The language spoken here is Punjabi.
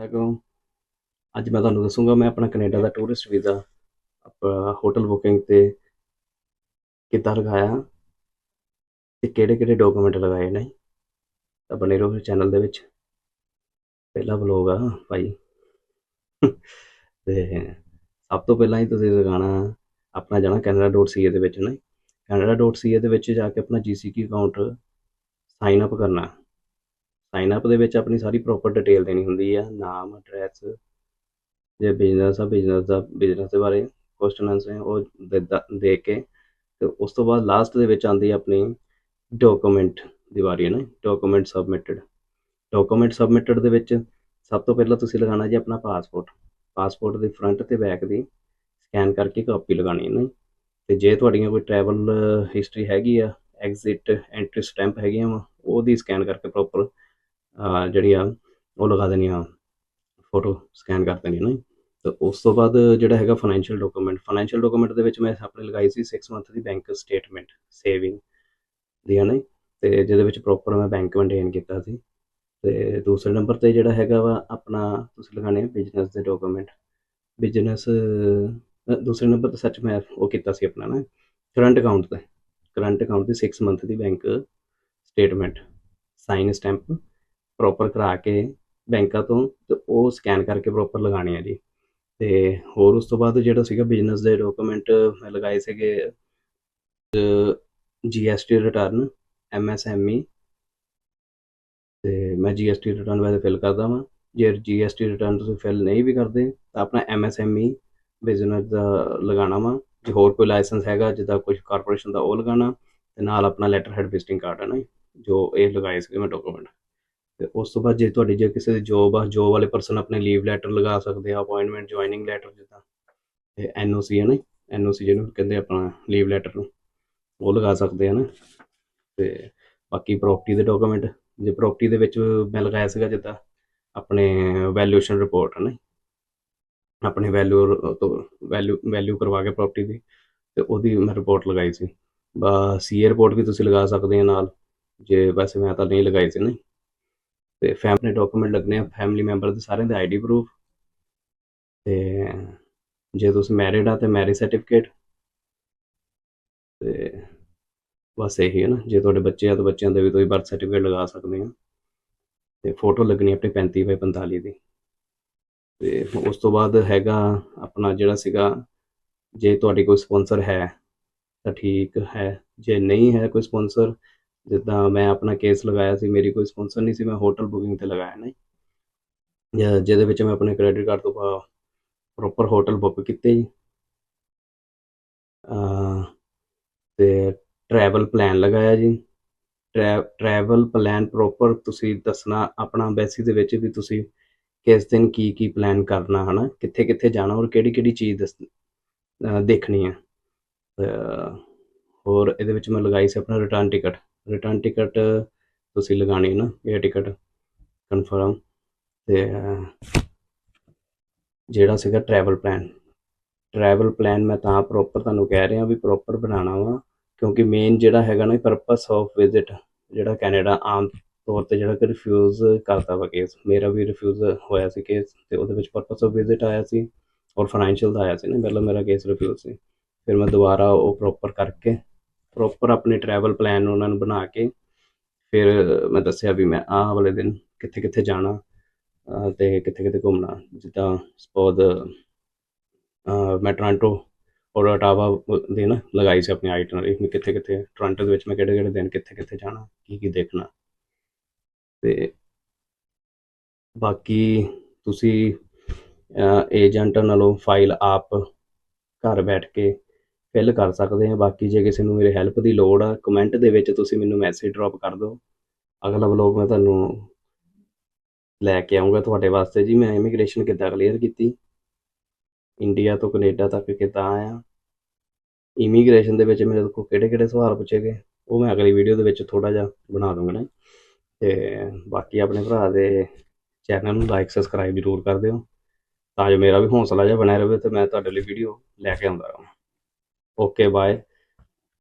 ਵਾਲੇਕੁਮ ਅੱਜ ਮੈਂ ਤੁਹਾਨੂੰ ਦੱਸੂੰਗਾ, ਮੈਂ ਆਪਣਾ ਕੈਨੇਡਾ ਦਾ ਟੂਰਿਸਟ ਵੀਜ਼ਾ ਆਪਣਾ ਹੋਟਲ ਬੁਕਿੰਗ ਤੇ ਕਿੱਦਾਂ ਲਗਾਇਆ ਤੇ ਕਿਹੜੇ ਕਿਹੜੇ ਡਾਕੂਮੈਂਟ ਲਗਾਏ ਨੇ। ਤਾਂ ਬਣੇ ਰਹੋ ਚੈਨਲ ਦੇ ਵਿੱਚ। ਪਹਿਲਾ ਵਲੋਗ ਆ ਭਾਈ। ਤੇ ਸਭ ਤੋਂ ਪਹਿਲਾਂ ਹੀ ਤੁਸੀਂ ਲਗਾਉਣਾ ਆਪਣਾ ਜਾਣਾ canada.ca ਦੇ ਵਿੱਚ ਨਾ canada.ca ਦੇ ਵਿੱਚ ਜਾ ਕੇ ਆਪਣਾ GCK ਅਕਾਊਂਟ ਸਾਈਨ ਅਪ ਕਰਨਾ। ਸਾਈਨ ਅਪ ਦੇ ਵਿੱਚ ਆਪਣੀ ਸਾਰੀ ਪ੍ਰੋਪਰ ਡਿਟੇਲ ਦੇਣੀ ਹੁੰਦੀ ਆ, ਨਾਮ ਐਡਰੈਸ ਜੇ ਬਿਜ਼ਨਸ ਆ ਬਿਜ਼ਨਸ ਦਾ ਬਿਜ਼ਨਸ ਦੇ ਬਾਰੇ ਕੁਐਸਚਨ ਆਨਸਰ ਉਹ ਦੇ ਕੇ ਤੇ ਉਸ ਤੋਂ ਬਾਅਦ ਲਾਸਟ ਦੇ ਵਿੱਚ ਆਉਂਦੀ ਆਪਣੀ ਡਾਕੂਮੈਂਟ ਦੀ ਵਾਰੀ, ਹੈ ਨਾ? ਡਾਕੂਮੈਂਟ ਸਬਮਿਟਡ ਡਾਕੂਮੈਂਟ ਸਬਮਿਟਡ ਦੇ ਵਿੱਚ ਸਭ ਤੋਂ ਪਹਿਲਾਂ ਤੁਸੀਂ ਲਗਾਉਣਾ ਜੀ ਆਪਣਾ ਪਾਸਪੋਰਟ ਪਾਸਪੋਰਟ ਦੇ ਫਰੰਟ ਤੇ ਬੈਕ ਦੀ ਸਕੈਨ ਕਰਕੇ ਕਾਪੀ ਲਗਾਣੀ ਹੈ ਨਾ ਤੇ ਜੇ ਤੁਹਾਡੀਆਂ ਕੋਈ ਟਰੈਵਲ ਹਿਸਟਰੀ ਹੈਗੀ ਆ ਐਗਜ਼ਿਟ ਐਂਟਰੀ ਸਟੈਂਪ ਹੈਗੀਆਂ ਵਾ, ਉਹਦੀ ਸਕੈਨ ਕਰਕੇ ਪ੍ਰੋਪਰ ਜਿਹੜੀ ਆ ਉਹ ਲਗਾ ਦੇਣੀ ਆ ਫੋਟੋ ਸਕੈਨ ਕਰ ਦੇਣੀ ਨਾ। ਤੇ ਉਸ ਤੋਂ ਬਾਅਦ ਜਿਹੜਾ ਹੈਗਾ ਫਾਈਨੈਂਸ਼ੀਅਲ ਡਾਕੂਮੈਂਟ ਫਾਈਨੈਂਸ਼ੀਅਲ ਡਾਕੂਮੈਂਟ ਦੇ ਵਿੱਚ ਮੈਂ ਆਪਣੇ ਲਗਾਈ ਸੀ 6 ਮੰਥ ਦੀ ਬੈਂਕ ਸਟੇਟਮੈਂਟ ਸੇਵਿੰਗ ਦੀ ਹੈ ਨਾ। ਤੇ ਜਿਹਦੇ ਵਿੱਚ ਪ੍ਰੋਪਰ ਮੈਂ ਬੈਂਕ ਮੇਨਟੇਨ ਕੀਤਾ ਸੀ। ਤੇ ਦੂਸਰੇ ਨੰਬਰ ਤੇ ਜਿਹੜਾ ਹੈਗਾ ਵਾ, ਆਪਣਾ ਤੁਸੀਂ ਲਗਾਣੇ ਬਿਜ਼ਨਸ ਦੇ ਡਾਕੂਮੈਂਟ ਬਿਜ਼ਨਸ ਦੂਸਰੇ ਨੰਬਰ ਤੇ ਸੱਚ ਮੈਂ ਉਹ ਕੀਤਾ ਸੀ ਆਪਣਾ ਨਾ ਕਰੰਟ ਅਕਾਊਂਟ ਤੇ। ਕਰੰਟ ਅਕਾਊਂਟ ਦੀ 6 ਮੰਥ ਦੀ bank statement sign stamp proper ਕਰਾ ਕੇ ਬੈਂਕਾਂ ਤੋਂ ਤੇ ਉਹ ਸਕੈਨ ਕਰਕੇ ਪ੍ਰੋਪਰ ਲਗਾਣੇ ਆ ਜੀ। ਤੇ ਹੋਰ ਉਸ ਤੋਂ ਬਾਅਦ ਜਿਹੜਾ ਸੀਗਾ ਬਿਜ਼ਨਸ ਦੇ ਡਾਕੂਮੈਂਟ ਮੈਂ ਲਗਾਏ ਸੀਗੇ ਜੀਐਸਟੀ ਰਿਟਰਨ ਐਮਐਸਐਮਈ ਤੇ ਮੈਂ ਜੀਐਸਟੀ ਰਿਟਰਨ ਵੈਸੇ ਫਿਲ ਕਰਦਾ ਵਾਂ। ਜੇ ਜੀਐਸਟੀ ਰਿਟਰਨ ਤੁਸੀਂ ਫਿਲ ਨਹੀਂ ਵੀ ਕਰਦੇ, ਤਾਂ ਆਪਣਾ ਐਮਐਸਐਮਈ ਬਿਜ਼ਨਸ ਦਾ ਲਗਾਉਣਾ ਵਾ। ਜੇ ਹੋਰ ਕੋਈ ਲਾਇਸੈਂਸ ਹੈਗਾ, ਜਿੱਦਾਂ ਕੁਝ ਕਾਰਪੋਰੇਸ਼ਨ ਦਾ ਉਹ ਲਗਾਉਣਾ, ਤੇ ਨਾਲ ਆਪਣਾ ਲੈਟਰ ਹੈਡ ਵਿਜ਼ਿਟਿੰਗ ਕਾਰਡ ਹੈ ਨਾ ਜੋ ਇਹ ਲਗਾਏ ਸੀਗੇ ਮੈਂ ਡਾਕੂਮੈਂਟ ਤੇ ਉਸ ਤੋਂ ਬਾਅਦ ਜੇ ਤੁਹਾਡੀ ਜੇ ਕਿਸੇ ਦੀ ਜੋਬ ਆ ਜੋਬ ਵਾਲੇ ਪਰਸਨ ਆਪਣੇ ਲੀਵ ਲੈਟਰ ਲਗਾ ਸਕਦੇ ਆ ਅਪਾਇੰਟਮੈਂਟ ਜੁਆਇਨਿੰਗ ਲੈਟਰ ਜਿੱਦਾਂ। ਤੇ ਐਨਓਸੀ ਹੈ ਨਾ ਐਨਓਸੀ ਜਿਹਨੂੰ ਕਹਿੰਦੇ ਆਪਣਾ ਲੀਵ ਲੈਟਰ ਨੂੰ, ਉਹ ਲਗਾ ਸਕਦੇ ਆ ਨਾ। ਤੇ ਬਾਕੀ ਪ੍ਰਾਪਰਟੀ ਦੇ ਡਾਕੂਮੈਂਟ ਜੇ ਪ੍ਰਾਪਰਟੀ ਦੇ ਵਿੱਚ ਮੈਂ ਲਗਾਇਆ ਸੀਗਾ ਜਿੱਦਾਂ ਆਪਣੇ ਵੈਲਿਊਏਸ਼ਨ ਰਿਪੋਰਟ ਹੈ ਨਾ ਆਪਣੇ ਵੈਲਿਊ ਤੋਂ ਵੈਲਿਊ ਵੈਲਿਊ ਕਰਵਾ ਕੇ ਪ੍ਰਾਪਰਟੀ ਦੀ, ਤੇ ਉਹਦੀ ਮੈਂ ਰਿਪੋਰਟ ਲਗਾਈ ਸੀ। ਬਾ ਸੀਏ ਰਿਪੋਰਟ ਵੀ ਤੁਸੀਂ ਲਗਾ ਸਕਦੇ ਆ ਨਾਲ, ਜੇ ਵੈਸੇ ਮੈਂ ਤਾਂ ਨਹੀਂ ਲਗਾਈ ਸੀ ਨਾ ਤੇ ਫੈਮਿਲੀ ਡਾਕੂਮੈਂਟ ਲੱਗਨੇ ਆ ਫੈਮਿਲੀ ਮੈਂਬਰ ਦੇ ਸਾਰਿਆਂ ਦੇ ਆਈਡੀ ਪ੍ਰੂਫ ਤੇ ਜੇ ਤੁਸੀਂ ਮੈਰਿਡ ਆ ਤੇ ਮੈਰਿਜ ਸਰਟੀਫਿਕੇਟ ਤੇ ਬਸ ਇਹੀ ਹੈ ਨਾ, ਜੇ ਤੁਹਾਡੇ ਬੱਚੇ ਆ ਤਾਂ ਬੱਚਿਆਂ ਦੇ ਵੀ ਤੁਸੀਂ ਬਰਥ ਸਰਟੀਫਿਕੇਟ ਲਗਾ ਸਕਦੇ ਆ ਤੇ ਫੋਟੋ ਲੱਗਣੀ ਆਪਣੀ 35 ਬਾਈ 45 ਦੀ ਤੇ ਉਸ ਤੋਂ ਬਾਅਦ ਹੈਗਾ ਆਪਣਾ ਜਿਹੜਾ ਸੀਗਾ, ਜੇ ਤੁਹਾਡੀ ਕੋਈ ਸਪਾਂਸਰ ਹੈ ਤਾਂ ਠੀਕ ਹੈ, ਜੇ ਨਹੀਂ ਹੈ ਕੋਈ ਸਪਾਂਸਰ ਜਿੱਦਾਂ ਮੈਂ ਆਪਣਾ ਕੇਸ ਲਗਾਇਆ ਸੀ, ਮੇਰੀ ਕੋਈ ਸਪਾਂਸਰ ਨਹੀਂ ਸੀ, ਮੈਂ ਹੋਟਲ ਬੁਕਿੰਗ ਤੇ ਲਗਾਇਆ ਨਾ ਜੀ। ਜਿਹਦੇ ਵਿੱਚ ਮੈਂ ਆਪਣੇ ਕ੍ਰੈਡਿਟ ਕਾਰਡ ਤੋਂ ਪ੍ਰੋਪਰ ਹੋਟਲ ਬੁੱਕ ਕੀਤੇ ਜੀ। ਅਹ ਤੇ ਟਰੈਵਲ ਪਲਾਨ ਲਗਾਇਆ ਜੀ। ਟਰੈਵਲ ਪਲਾਨ ਪ੍ਰੋਪਰ ਤੁਸੀਂ ਦੱਸਣਾ, ਆਪਣਾ ਐਮਬੈਸੀ ਦੇ ਵਿੱਚ ਵੀ ਤੁਸੀਂ ਕਿਸ ਦਿਨ ਕੀ ਕੀ ਪਲਾਨ ਕਰਨਾ, ਹਨਾ? ਕਿੱਥੇ ਕਿੱਥੇ ਜਾਣਾ ਔਰ ਕਿਹੜੀ ਕਿਹੜੀ ਚੀਜ਼ ਦੱਸ ਦੇਖਣੀ ਹੈ। ਹੋਰ ਇਹਦੇ ਵਿੱਚ ਮੈਂ ਲਗਾਈ ਸੀ ਆਪਣਾ ਰਿਟਰਨ ਟਿਕਟ ਰਿਟਰਨ ਟਿਕਟ ਤੁਸੀਂ ਲਗਾਣੀ ਨਾ, ਇਹ ਟਿਕਟ ਕਨਫਰਮ ਤੇ ਜਿਹੜਾ ਸੀਗਾ ਟਰੈਵਲ ਪਲਾਨ ਟਰੈਵਲ ਪਲਾਨ ਮੈਂ ਤਾਂ ਪ੍ਰੋਪਰ ਤੁਹਾਨੂੰ ਕਹਿ ਰਿਹਾ ਵੀ ਪ੍ਰੋਪਰ ਬਣਾਉਣਾ ਵਾ, ਕਿਉਂਕਿ ਮੇਨ ਜਿਹੜਾ ਹੈਗਾ ਨਾ ਪਰਪਸ ਆਫ ਵਿਜ਼ਿਟ ਜਿਹੜਾ ਕੈਨੇਡਾ ਆਮ ਤੌਰ ਤੇ ਜਿਹੜਾ ਕਿ ਰਿਫਿਊਜ਼ ਕਰਦਾ ਵਾ ਕੇਸ ਮੇਰਾ ਵੀ ਰਿਫਿਊਜ਼ ਹੋਇਆ ਸੀ ਕੇਸ ਤੇ ਉਹਦੇ ਵਿੱਚ ਪਰਪਸ ਆਫ ਵਿਜ਼ਿਟ ਆਇਆ ਸੀ ਔਰ ਫਾਈਨੈਂਸ਼ੀਅਲ ਦਾ ਆਇਆ ਸੀ ਨਾ, ਪਹਿਲਾਂ ਮੇਰਾ ਕੇਸ ਰਿਫਿਊਜ਼ ਸੀ। ਫਿਰ ਮੈਂ ਦੁਬਾਰਾ ਉਹ ਪ੍ਰੋਪਰ ਕਰਕੇ ਪ੍ਰੋਪਰ ਆਪਣੇ ਟਰੈਵਲ ਪਲਾਨ ਉਹਨਾਂ ਨੂੰ ਬਣਾ ਕੇ ਫਿਰ ਮੈਂ ਦੱਸਿਆ ਵੀ ਮੈਂ ਆਹ ਵਾਲੇ ਦਿਨ ਕਿੱਥੇ ਕਿੱਥੇ ਜਾਣਾ ਤੇ ਕਿੱਥੇ ਕਿੱਥੇ ਘੁੰਮਣਾ, ਜਿੱਦਾਂ ਸਪੋਜ਼ ਮੈਂ ਟੋਰਾਂਟੋ ਔਰ ottawa ਦੇ ਨਾ ਲਗਾਈ ਸੀ ਆਪਣੀ ਆਈਟਨਰੀ ਮੈਂ ਕਿੱਥੇ ਕਿੱਥੇ ਟੋਰਾਂਟੋ ਦੇ ਵਿੱਚ ਮੈਂ ਕਿਹੜੇ ਕਿਹੜੇ ਦਿਨ ਕਿੱਥੇ ਕਿੱਥੇ ਜਾਣਾ, ਕੀ ਕੀ ਦੇਖਣਾ। ਤੇ ਬਾਕੀ ਤੁਸੀਂ ਏਜੰਟ ਨਾਲੋਂ ਫਾਈਲ ਆਪ ਘਰ ਬੈਠ ਕੇ ਫਿਲ ਕਰ ਸਕਦੇ ਹਾਂ। ਬਾਕੀ ਜੇ ਕਿਸੇ ਨੂੰ ਮੇਰੇ ਹੈਲਪ ਦੀ ਲੋੜ ਆ ਕਮੈਂਟ ਦੇ ਵਿੱਚ ਤੁਸੀਂ ਮੈਨੂੰ ਮੈਸੇਜ ਡ੍ਰੌਪ ਕਰ ਦਿਓ। ਅਗਲਾ ਵਲੋਗ ਮੈਂ ਤੁਹਾਨੂੰ ਲੈ ਕੇ ਆਉਂਗਾ ਤੁਹਾਡੇ ਵਾਸਤੇ ਜੀ। ਮੈਂ ਇਮੀਗ੍ਰੇਸ਼ਨ ਕਿੱਦਾਂ ਕਲੀਅਰ ਕੀਤੀ? ਇੰਡੀਆ ਤੋਂ ਕੈਨੇਡਾ ਤੱਕ ਕਿੱਦਾਂ ਆਇਆ? ਇਮੀਗ੍ਰੇਸ਼ਨ ਦੇ ਵਿੱਚ ਮੇਰੇ ਕੋਲ ਕਿਹੜੇ ਕਿਹੜੇ ਸਵਾਲ ਪੁੱਛੇ ਗਏ? ਉਹ ਮੈਂ ਅਗਲੀ ਵੀਡੀਓ ਦੇ ਵਿੱਚ ਥੋੜਾ ਜਿਹਾ ਬਣਾ ਦੂੰਗਾ ਨਾ। ਤੇ ਬਾਕੀ ਆਪਣੇ ਭਰਾ ਦੇ ਚੈਨਲ ਨੂੰ ਲਾਈਕ ਸਬਸਕ੍ਰਾਈਬ ਜ਼ਰੂਰ ਕਰ ਦਿਓ। ਤਾਂ ਜੋ ਮੇਰਾ ਵੀ ਹੌਸਲਾ ਜਿਹਾ ਬਣਿਆ ਰਹੇ ਤੇ ਮੈਂ ਤੁਹਾਡੇ ਲਈ ਵੀਡੀਓ ਲੈ ਕੇ ਆਉਂਦਾ ਰਹਾਂ। Okay, bye.